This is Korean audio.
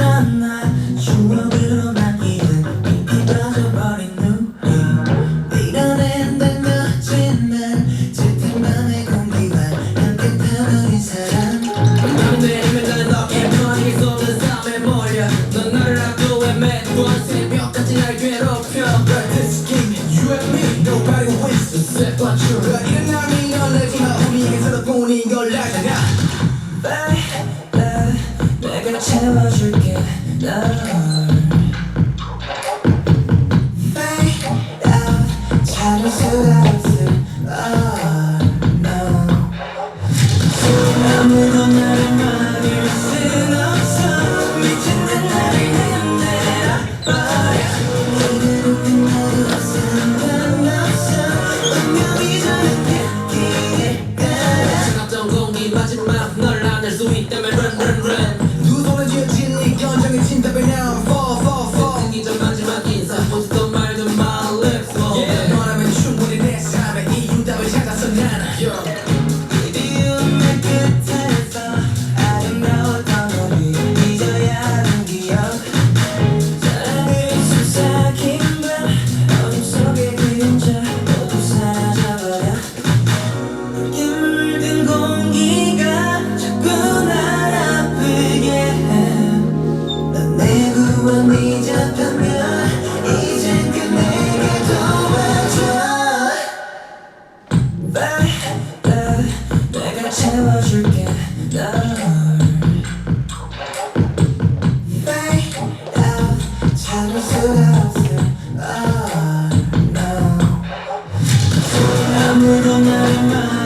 없잖아. 추억으로 남기는 깊이 빠져버린 눈빛 이런 애는 거짓말 채팅방의 공기만 함께 타버린 사람. 맘대로 흘러넣게 머리 쏟은 삶에 몰려. 넌 나를 안고 애매한 새벽까지 날 괴롭혀. But this game, you and me, nobody wins except but you. 이런 남이 널 내지 마 우리에게 서로 본인 걸 알잖아. Bye 채워줄게. 널. 찾을 수가 없을 Oh no. 아무도 나를 많이 쓰 내가 채워줄게 널 참을 수가 없어 Oh 아무도 나를 말